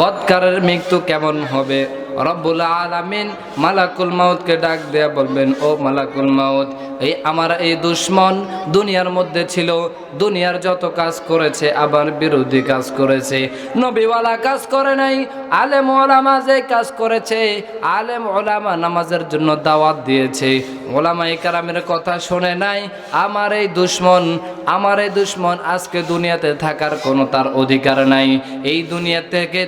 বৎকারের মৃত্যু কেমন হবে? রব্বুল আলামিন মালাকুল মাউতকে ডাক দেয়া বলবেন, ও মালাকুল মাউত, এই আমার এই দুশ্মন দুনিয়ার মধ্যে ছিল, দুনিয়ার যত কাজ করেছে আবার বিরোধী কাজ করেছে। নবীওয়ালা কাজ করে নাই আলেম ওলামা যে কাজ করেছে আলেম ওলামা নামাজের জন্য দাওয়াত দিয়েছে। ওলামা এই কারামের কথা শোনে নাই, আমার এই দুশ্মন আমার এই দুশ্মন আজকে দুনিয়াতে থাকার কোনো তার অধিকার নাই। এই দুনিয়া থেকে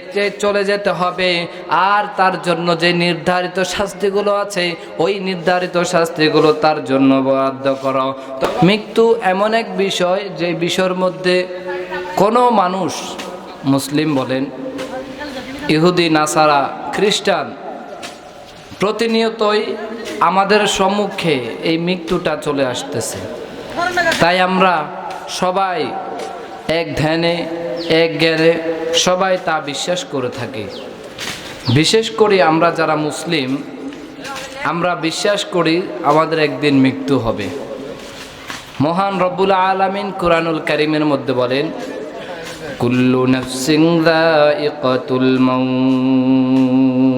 চলে যেতে হবে, আর তার জন্য যে নির্ধারিত শাস্তিগুলো আছে, ওই নির্ধারিত শাস্তিগুলো তার জন্য বরাদ্দ করো। তো মৃত্যু এমন এক বিষয়, যে বিষয়ের মধ্যে কোনো মানুষ মুসলিম বলেন, ইহুদি, নাসারা, খ্রিস্টান প্রতিনিয়তই আমাদের সম্মুখে এই মৃত্যুটা চলে আসতেছে। তাই আমরা সবাই এক ধ্যানে, এক জ্ঞানে সবাই তা বিশ্বাস করে থাকি। বিশেষ করে আমরা যারা মুসলিম, আমরা বিশ্বাস করি আমাদের একদিন মৃত্যু হবে। মহান রব্বুল আলামিন কুরআনুল কারীমের মধ্যে বলেন, কুল্লু নাফসিন যায়িকাতুল মাউত।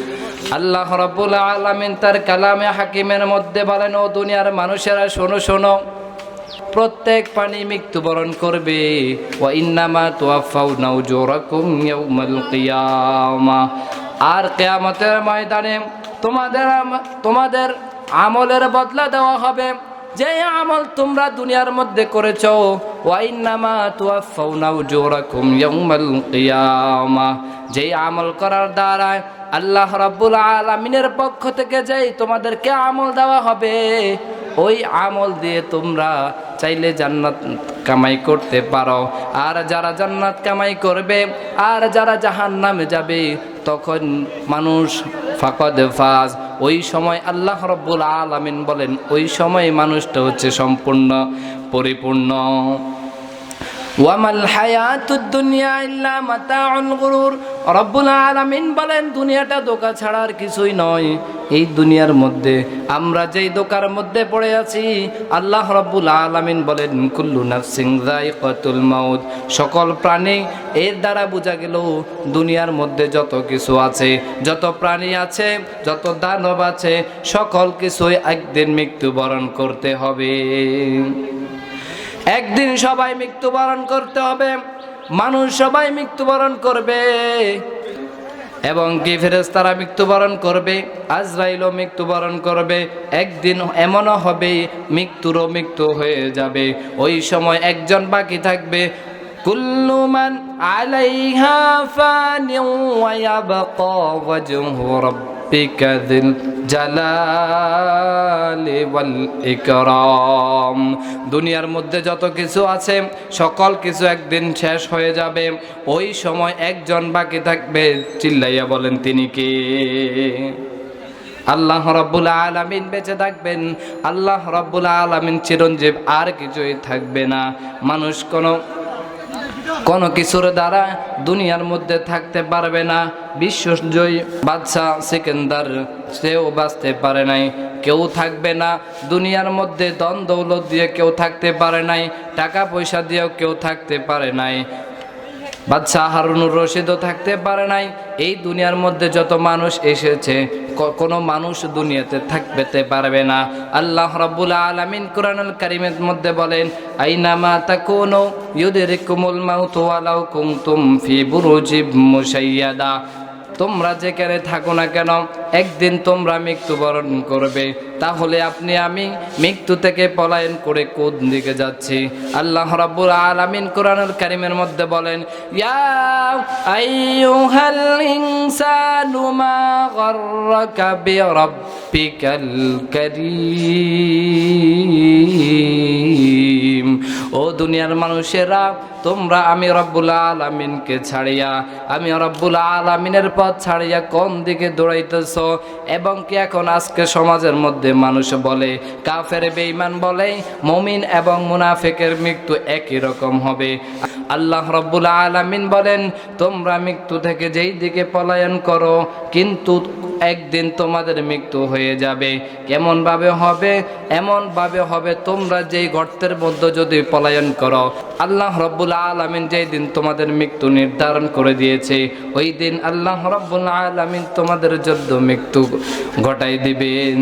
আল্লাহ রাব্বুল আলামিন তার কালামে হাকিমের মধ্যে বলেন, ও দুনিয়ার মানুষেরা, শোনো শোনো, প্রত্যেক প্রাণী মৃত্যুবরণ করবে। ওয়া ইন্নামা তুয়াফাউনা উজুরাকুম ইয়াউমাল কিয়ামা। আর কিয়ামতের ময়দানে তোমাদের তোমাদের আমলের বদলা দেওয়া হবে। যে আমল তোমরা দুনিয়ার মধ্যে করেছ ওয়াইন্নামা তুয়াফাউনা উজুরাকুম ইয়াউমাল কিয়ামা। যে আমল করার দ্বারা আল্লাহ রাব্বুল আলামিনের পক্ষ থেকে যেই তোমাদেরকে আমল দেওয়া হবে, ওই আমল দিয়ে তোমরা চাইলে জান্নাত কামাই করতে পারো। আর যারা জান্নাত কামাই করবে, আর যারা জাহান নামে যাবে, তখন মানুষ ফাকদ ফাজ। ওই সময় আল্লাহ রব্বুল আলামিন বলেন, ওই সময় মানুষটা হচ্ছে সম্পূর্ণ পরিপূর্ণ। ওয়ামাল হায়াতুদ দুনিয়া ইল্লা মাতাউল গুরুর। রব্বুল আলামিন বলেন, দুনিয়াটা দোকা ছাড়া আর কিছুই নয়। এই দুনিয়ার মধ্যে, আমরা যেই দোকার মধ্যে পড়ে আছি, আল্লাহ রব্বুল আলামিন বলেন, কুল্লু নাফসিন যায়িকাতুল মাউত। সকল প্রাণী এর দ্বারা বোঝা গেল, দুনিয়ার মধ্যে যত কিছু আছে, যত প্রাণী আছে, যত দানব আছে, সকল কিছুই একদিন মৃত্যুবরণ করতে হবে। একদিন সবাই মৃত্যুবরণ করতে হবে, মানুষ সবাই মৃত্যুবরণ করবে। এবং কি ফেরেস্তারা মৃত্যুবরণ করবে? আজরাইলও মৃত্যুবরণ করবে। একদিন এমনও হবে, মৃত্যুরও মৃত্যু হয়ে যাবে। ওই সময় একজন বাকি থাকবে। কুল্লু মান আলাইহা ফানি ওয়া ইয়াবকা ওয়াজহু যিল জালালি ওয়াল ইকরাম দুনিয়ার মধ্যে যত কিছু আছে, সকল কিছু একদিন শেষ হয়ে যাবে। ওই সময় একজন বাকি থাকবে, চিল্লাইয়া বলেন, তিনি কে? আল্লাহ রব্বুল আলামিন বেঁচে থাকবেন। আল্লাহ রব্বুল আলামিন চিরঞ্জীব আর কিছুই থাকবে না। মানুষ কোনো কোনো কিছুর দ্বারা দুনিয়ার মধ্যে থাকতে পারবে না। বিশ্বজয়ী বাদশাহ সিকেন্দার, সেও বাঁচতে পারে নাই। কেউ থাকবে না। দুনিয়ার মধ্যে দন দৌলত দিয়ে কেউ থাকতে পারে নাই। টাকা পয়সা দিয়েও কেউ থাকতে পারে নাই। বাদশাহ হারুনুর রশিদও থাকতে পারে নাই। এই দুনিয়ার মধ্যে যত মানুষ এসেছে কোনো মানুষ দুনিয়াতে থাকতে পারবে না। আল্লাহ রাব্বুল আলামিন কোরআনুল কারীমের মধ্যে বলেন, আইনামা তাকুনু ইউদরিকুমুল মাউত ওয়ালাউ কুনতুম ফি বুরুজিব মুশাইয়াদা। তোমরা যেখানে থাকো না কেন, একদিন তোমরা মৃত্যুবরণ করবে। তাহলে আপনি আমি মৃত্যু থেকে পলায়ন করে কোন দিকে যাচ্ছি? আল্লাহ রাব্বুল আলামিন কোরআনুল কারীমের মধ্যে বলেন, ইয়া আইয়ুহাল ইনসানু মা গাররাকা বিরাব্বিকাল কারীম। ও দুনিয়ার মানুষেরা, তোমরা আমি রব্বুল আলামিনকে ছাড়িয়া, আমি রব্বুল আলামিনের পথ ছাড়িয়া কোন দিকে দৌড়াইতেছ? এবং কি এখন আজকে সমাজের মধ্যে মানুষ বলে, কাফের, বেঈমান বলে, মমিন এবং মুনাফিকের মৃত্যু একই রকম হবে। আল্লাহ রব্বুল আলামিন বলেন, তোমরা মৃত্যু থেকে যেই দিকে পলায়ন করো, কিন্তু একদিন তোমাদের মৃত্যু হয়ে যাবে। কেমন ভাবে হবে? এমন ভাবে হবে তোমরা যেই গর্তের মধ্যে যদি পলায়ন করো। আল্লাহ রব্বুল আলমিন যেই দিন তোমাদের মৃত্যু নির্ধারণ করে দিয়েছে, ওই দিন আল্লাহ রব্বুল আলমিন তোমাদের জন্য মৃত্যু ঘটাই দিবেন।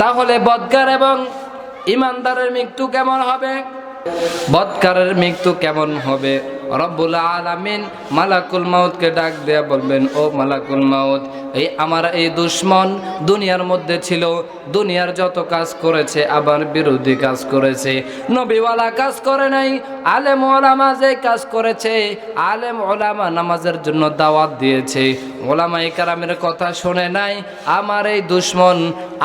তাহলে বদকার এবং ইমানদারের মৃত্যু কেমন হবে? বদকারের মৃত্যু কেমন হবে? রব্বুল আলামিন মালাকুল মাউতকে ডাক দেয়া বলবেন, ও মালাকুল মাউত, এই আমার এই দুশ্মন দুনিয়ার মধ্যে ছিল, দুনিয়ার যত কাজ করেছে আবার বিরোধী কাজ করেছে। নবীওয়ালা কাজ করে নাই, আলেম ওলামা যে কাজ করেছে, আলেম ওলামা নামাজের জন্য দাওয়াত দিয়েছে। ওলামাই কারামের কথা শোনে নাই, আমার এই দুশ্মন,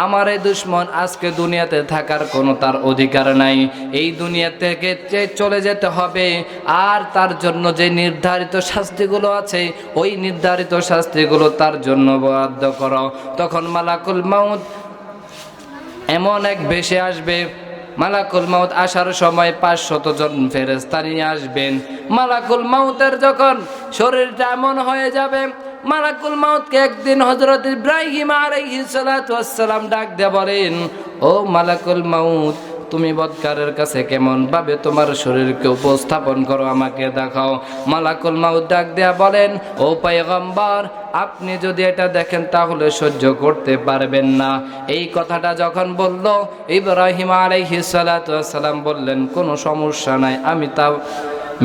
আমার এই দুশ্মন আজকে দুনিয়াতে থাকার কোনো তার অধিকার নাই। এই দুনিয়া থেকে চলে যেতে হবে, আর তার জন্য যে নির্ধারিত শাস্তিগুলো আছে, ওই নির্ধারিত শাস্তিগুলো তার জন্য বরাদ্দ করো। তখন মালাকুল মাউদ এমন এক বেশে আসবে, মালাকুল মাউত আসার সময় পাঁচশত জন ফেরেস্তা নিয়ে আসবেন। মালাকুল মাউতের যখন শরীরটা এমন হয়ে যাবে, মালাকুল মাউতকে একদিন হজরত ইব্রাহিম আলাইহিস ওয়াসসালাম ডাক দিয়ে বলেন, ও মালাকুল মাউত তুমি বদকারের কাছে কেমন ভাবে তোমার শরীরকে উপস্থাপন করো আমাকে দেখাও। মালাকুল মাউদ ডাক দেয়া বলেন, ও পায়গম্বর, আপনি যদি এটা দেখেন তাহলে সহ্য করতে পারবেন না। এই কথাটা যখন বলল, ইব্রাহিম আলাইহিস সালাতু ওয়াসসালাম বললেন, কোনো সমস্যা নাই, আমি তা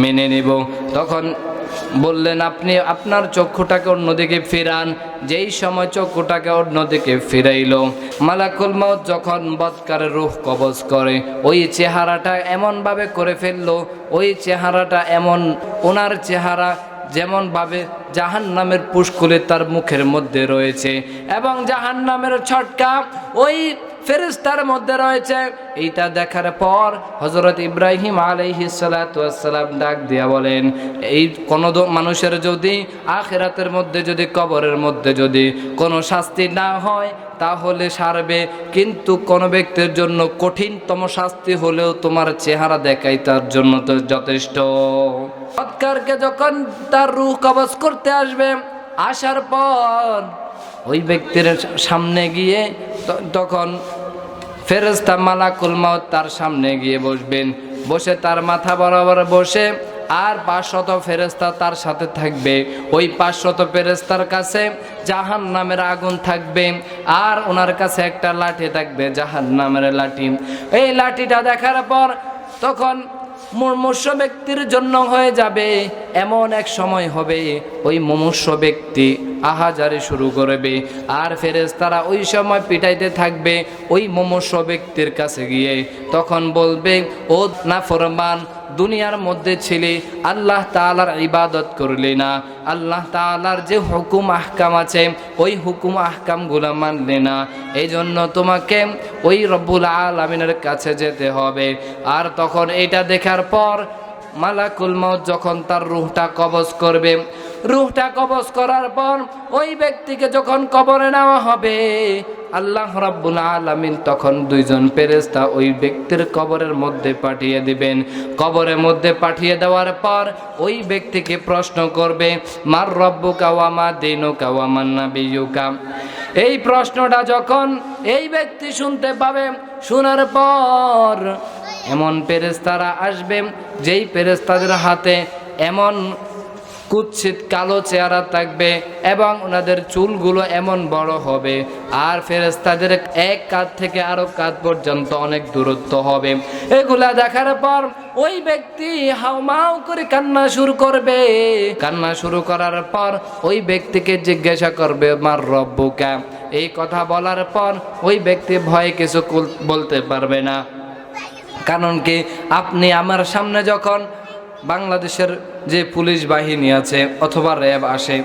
মেনে নেব। তখন বললেন, আপনি আপনার চক্ষুটাকে অন্যদিকে ফিরান। যেই সময় চক্ষুটাকে অন্যদিকে ফিরাইল, মালাকুল মত যখন বৎকারের রূহ কবজ করে, ওই চেহারাটা এমনভাবে করে ফেলল, ওই চেহারাটা এমন, ওনার চেহারা যেমনভাবে জাহান নামের পুষ্কুলে তার মুখের মধ্যে রয়েছে এবং জাহান নামের ছটকা ওই ফেরেস্তার মধ্যে রয়েছে। এইটা দেখার পর হজরত ইব্রাহিম আলাইহি সালাম ডাক দিয়া বলেন, এই কোনো মানুষের যদি আখেরাতের মধ্যে যদি, কবরের মধ্যে যদি কোনো শাস্তি না হয়, তাহলে সারবে। কিন্তু কোনো ব্যক্তির জন্য কঠিনতম শাস্তি হলেও তোমার চেহারা দেখাই তার জন্য তো যথেষ্ট। সৎকারকে যখন তার রুহ কবজ করতে আসবে, আসার পর ওই ব্যক্তির সামনে গিয়ে তখন ফেরেস্তা মালাকুল মাউত তার সামনে গিয়ে বসবেন। বসে তার মাথা বরাবর বসে, আর পাঁচশত ফেরেস্তা তার সাথে থাকবে। ওই পাঁচশত ফেরেস্তার কাছে জাহান নামের আগুন থাকবে, আর ওনার কাছে একটা লাঠি থাকবে জাহান নামের লাঠি। এই লাঠিটা দেখার পর তখন মুমূর্ষ ব্যক্তির জন্য হয়ে যাবে। এমন এক সময় হবে, ওই মুমূর্ষ ব্যক্তি আহাজারে শুরু করবে। আর ফেরেজ তারা ওই সময় পিটাইতে থাকবে ওই মুমূর্ষ ব্যক্তির কাছে গিয়ে। তখন বলবে, ও না ফরমান দুনিয়ার মধ্যে ছিলে, আল্লাহ তালার ইবাদত করলে না। আল্লাহ তালার যে হুকুম আহকাম আছে, ওই হুকুম আহকামগুলো মানলে না। এই জন্য তোমাকে ওই রব্বুল আল আলমিনের কাছে যেতে হবে। আর তখন এটা দেখার পর মালাকুল মত যখন তার রুহটা কবজ করবে রুহটা কবজ করার পর ওই ব্যক্তিকে যখন কবরে নেওয়া হবে, আল্লাহ রাব্বুল আলামিন তখন দুইজন ফেরেশতা ওই ব্যক্তির কবরের মধ্যে পাঠিয়ে দিবেন। কবরের মধ্যে পাঠিয়ে দেওয়ার পর ওই ব্যক্তিকে প্রশ্ন করবে, মার রব্বুকা ওয়া মা দিনুকা ওয়া মান নাবিয়ুকা? এই প্রশ্নটা যখন এই ব্যক্তি শুনতে পাবে, শোনার পর এমন পেরেস্তারা আসবে, যেই পেরেস্তাদের হাতে এমন কুৎসিত কালো চেহারা থাকবে এবং ওনাদের চুলগুলো এমন বড় হবে। আর ফেরেস্তাদের এক কাত থেকে আরও কাত পর্যন্ত অনেক দূরত্ব হবে। এগুলা দেখার পর ওই ব্যক্তি হাউমাউ করে কান্না শুরু করবে। কান্না শুরু করার পর ওই ব্যক্তিকে জিজ্ঞাসা করবে, মার রব্বুকা? এই কথা বলার পর ওই ব্যক্তি ভয়ে কিছু বলতে পারবে না। কারণ কি, আপনি আমার সামনে যখন বাংলাদেশের যে পুলিশ বাহিনী আছে অথবা র্যাব আসে,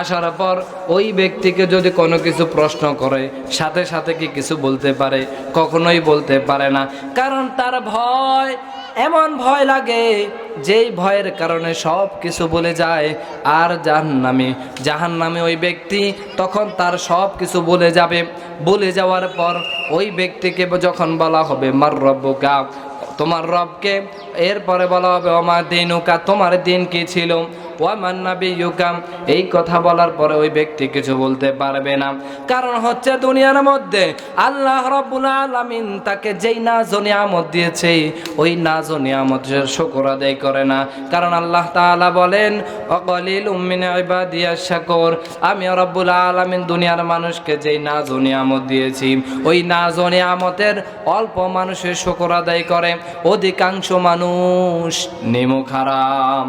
আসার পর ওই ব্যক্তিকে যদি কোনো কিছু প্রশ্ন করে, সাথে সাথে কি কিছু বলতে পারে? কখনোই বলতে পারে না। কারণ তার ভয় এমন ভয় লাগে, যেই ভয়ের কারণে সব কিছু বলে যায় আর জাহান্নামে। জাহান্নামে ওই ব্যক্তি তখন তার সব কিছু বলে যাবে। বলে যাওয়ার পর ওই ব্যক্তিকে যখন বলা হবে, মার রব্বকা তোমার রবকে এরপরে বলা হবে আমার দিনুকা তোমার দিন কি ছিল? নাবিয়ুকা এই কথা বলার পরে ওই ব্যক্তি কিছু বলতে পারবে না। কারণ হচ্ছে দুনিয়ার মধ্যে আল্লাহ রাব্বুল আলামিন তাকে যেই নাজ নিয়ামত দিয়েছে, ওই নাজ নিয়ামতের শুকর আদায় করে না। কারণ আল্লাহ তাআলা বলেন অকলিল উম্মিন শাকুর আমি রব্বুল আলামিন দুনিয়ার মানুষকে যেই নাজ নিয়ামত দিয়েছি, ওই নাজ নিয়ামতের অল্প মানুষের শুকর আদায় করে। অধিকাংশ মানুষ নিমুখ হারাম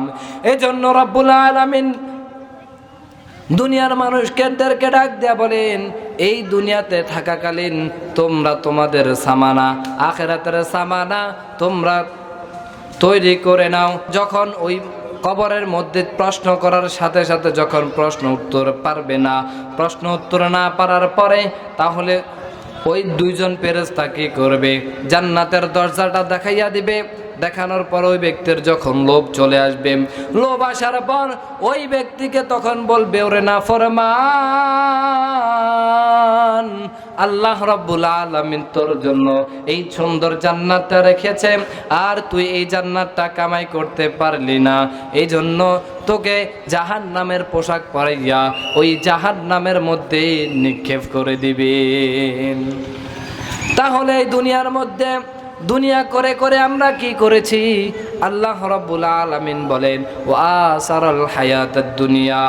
এজন্য রব্বুল আলামিন দুনিয়ার মানুষকে এদেরকে ডাক দেয়া বলেন, এই দুনিয়াতে থাকাকালীন তোমরা তোমাদের সামানা, আখেরাতের সামানা তোমরা তৈরি করে নাও। যখন ওই কবরের মধ্যে প্রশ্ন করার সাথে সাথে যখন প্রশ্ন উত্তর পারবে না, প্রশ্ন উত্তর না পারার পরে তাহলে ওই দুইজন পেরেস্তা কি করবে? জান্নাতের দরজাটা দেখাইয়া দিবে। দেখানোর পর ওই ব্যক্তির যখন লোভ চলে আসবে, লোভ আসার পর ওই ব্যক্তিকে তখন বলবে, ওরে না ফরমান, আল্লাহ রব্বুল আলামিন তোর জন্য এই সুন্দর জান্নাতটা রেখেছে আর তুই এই জান্নাতটা কামাই করতে পারলি না। এই জন্য তোকে জাহান নামের পোশাক পরাইয়া ওই জাহান নামের মধ্যে নিক্ষেপ করে দিবেন। তাহলে এই দুনিয়ার মধ্যে দুনিয়া করে করে আমরা কি করেছি? আল্লাহ রাব্বুল আলামিন বলেন ও আসারাল হায়াতাদ দুনিয়া।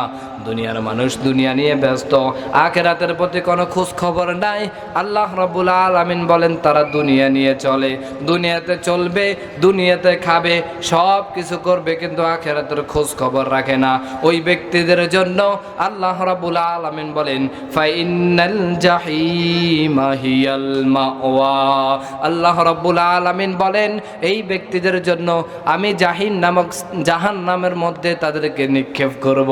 দুনিয়ার মানুষ দুনিয়া নিয়ে ব্যস্ত, আখেরাতের প্রতি কোনো খোঁজ খবর নাই। আল্লাহ রাব্বুল আলামিন বলেন, তারা দুনিয়া নিয়ে চলে, দুনিয়াতে চলবে, দুনিয়াতে খাবে, সব কিছু করবে, কিন্তু আখেরাতের খোঁজ খবর রাখে না। ওই ব্যক্তিদের জন্য আল্লাহ রাব্বুল আলামিন বলেন ফাইনাল জাহিমা হিয়াল মাওয়া। আল্লাহ রাব্বুল আলামিন বলেন, এই ব্যক্তিদের জন্য আমি জাহিন নামক জাহান নামের মধ্যে তাদেরকে নিক্ষেপ করব।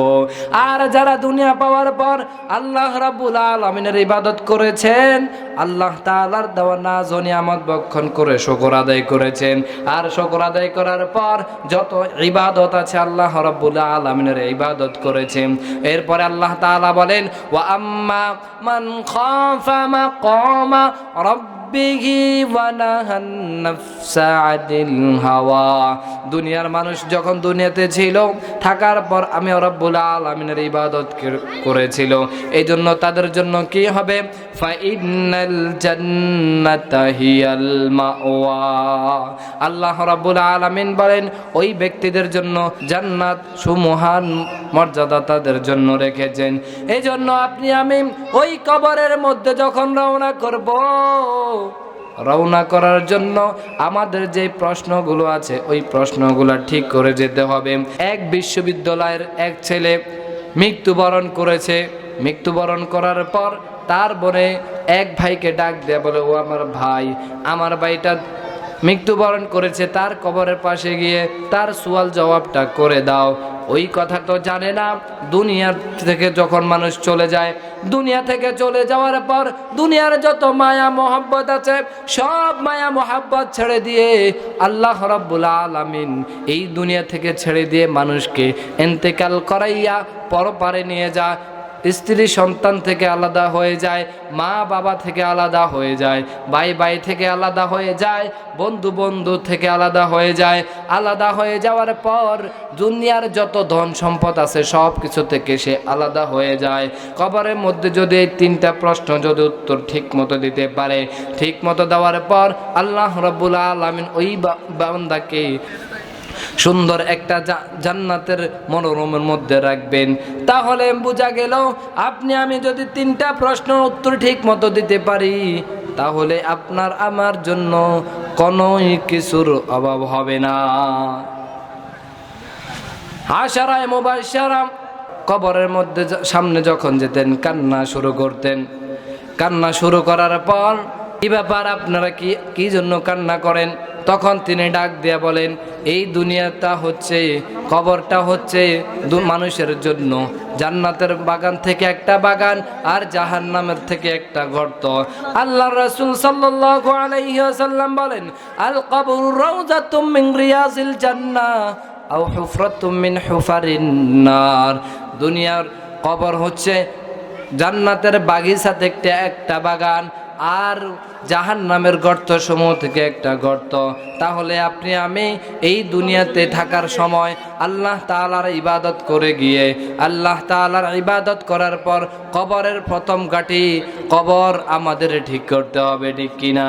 আর যারা দুনিয়া পাওয়ার পর আল্লাহ রাব্বুল আলামিনের ইবাদত করেছেন, আল্লাহ তাআলার দেওয়া নাজ ও নিয়ামত বক্ষণ করে শুকর আদায় করেছেন। আর শকর আদায় করার পর যত ইবাদত আছে আল্লাহ রাব্বুল আলামিনের ইবাদত করেছেন। এরপরে আল্লাহ তাআলা বলেন, ওয়া আম্মা মান খাফা মাকামা রাব্ব রব্বিহি ওয়ানাহান নাফসা আনিল হাওয়া দুনিয়ার মানুষ যখন দুনিয়াতে ছিল, থাকার পর আমি রব্বুল আলামিনের ইবাদত করেছিল। এই জন্য তাদের জন্য কি হবে? আল্লাহ রাব্বুল আলামিন বলেন, ওই ব্যক্তিদের জন্য জান্নাত সুমহান মর্যাদা তাদের জন্য রেখেছেন। এই জন্য আপনি আমি ওই কবরের মধ্যে যখন রওনা করব রওনা করার জন্য আমাদের যে প্রশ্নগুলো আছে, ওই প্রশ্নগুলো ঠিক করে যেতে হবে। এক বিশ্ববিদ্যালয়ের এক ছেলে মৃত্যুবরণ করেছে। মৃত্যুবরণ করার পর তার এক ভাইকে ডাক দেয়া বলে, ও আমার ভাই, আমার ভাইটা মৃত্যুবরণ করেছে, তার কবরের পাশে গিয়ে তার সোয়াল জবাবটা করে দাও। ওই কথা তো জানে না। দুনিয়ার থেকে যখন মানুষ চলে যায়, দুনিয়া থেকে চলে যাওয়ার পর দুনিয়ার যত মায়া মোহাব্বত আছে, সব মায়া মোহাব্বত ছেড়ে দিয়ে আল্লাহ রাব্বুল আলামিন এই দুনিয়া থেকে ছেড়ে দিয়ে মানুষকে এন্তেকাল করাইয়া পরপারে নিয়ে যা। স্ত্রী সন্তান থেকে আলাদা হয়ে যায়, মা বাবা থেকে আলাদা হয়ে যায়, ভাই ভাই থেকে আলাদা হয়ে যায়, বন্ধু বন্ধু থেকে আলাদা হয়ে যায়। আলাদা হয়ে যাওয়ার পর দুনিয়ার যত ধন সম্পদ আছে, সব কিছু থেকে সে আলাদা হয়ে যায়। কবরের মধ্যে যদি এই তিনটা প্রশ্ন যদি উত্তর ঠিক মতো দিতে পারে, ঠিক মতো দেওয়ার পর আল্লাহ রব্বুল আলমিন ওই বান্দাকে সুন্দর একটা জান্নাতের মনোরমের মধ্যে রাখবেন। তাহলে বোঝা গেল, আপনি, আমি যদি তিনটা প্রশ্ন উত্তর ঠিক মতো দিতে পারি, তাহলে আপনার আমার জন্য কোনোই কিছুর অভাব হবে না। আশারায় মোবাইশারাম কবরের মধ্যে সামনে যখন যেতেন, কান্না শুরু করতেন। কান্না শুরু করার পর কি ব্যাপার আপনারা কি কি জন্য কান্না করেন? তখন তিনি ডাক দিয়ে বলেন, এই দুনিয়াটা হচ্ছে, কবরটা হচ্ছে মানুষের জন্য। জান্নাতের বাগান থেকে একটা বাগান আর জাহান্নামের থেকে একটা গর্ত। আল্লাহ রাসূল ওয়াসাল্লাম বলেন আল কবর রাউজাতুম মিন রিয়াজিল জান্নাহ আও দুনিয়ার কবর হচ্ছে জান্নাতের বাগিচা থেকে একটা বাগান আর জাহান নামের গর্ত সমূহ থেকে একটা গর্ত। তাহলে আপনি, আমি এই দুনিয়াতে থাকার সময় আল্লাহ তাআলার ইবাদত করে গিয়ে, আল্লাহ তাআলার ইবাদত করার পর কবরের প্রথম গাটি কবর আমাদের ঠিক করতে হবে, ঠিক কিনা?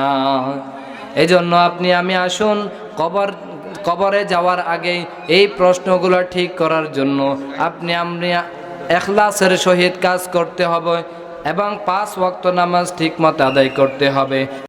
এই জন্য আপনি, আমি আসুন কবর, কবরে যাওয়ার আগে এই প্রশ্নগুলো ঠিক করার জন্য। আপনি আপনি এখলাসের সহিত কাজ করতে হবে এবং পাঁচ ওয়াক্ত নামাজ ঠিক মতো আদায় করতে হবে।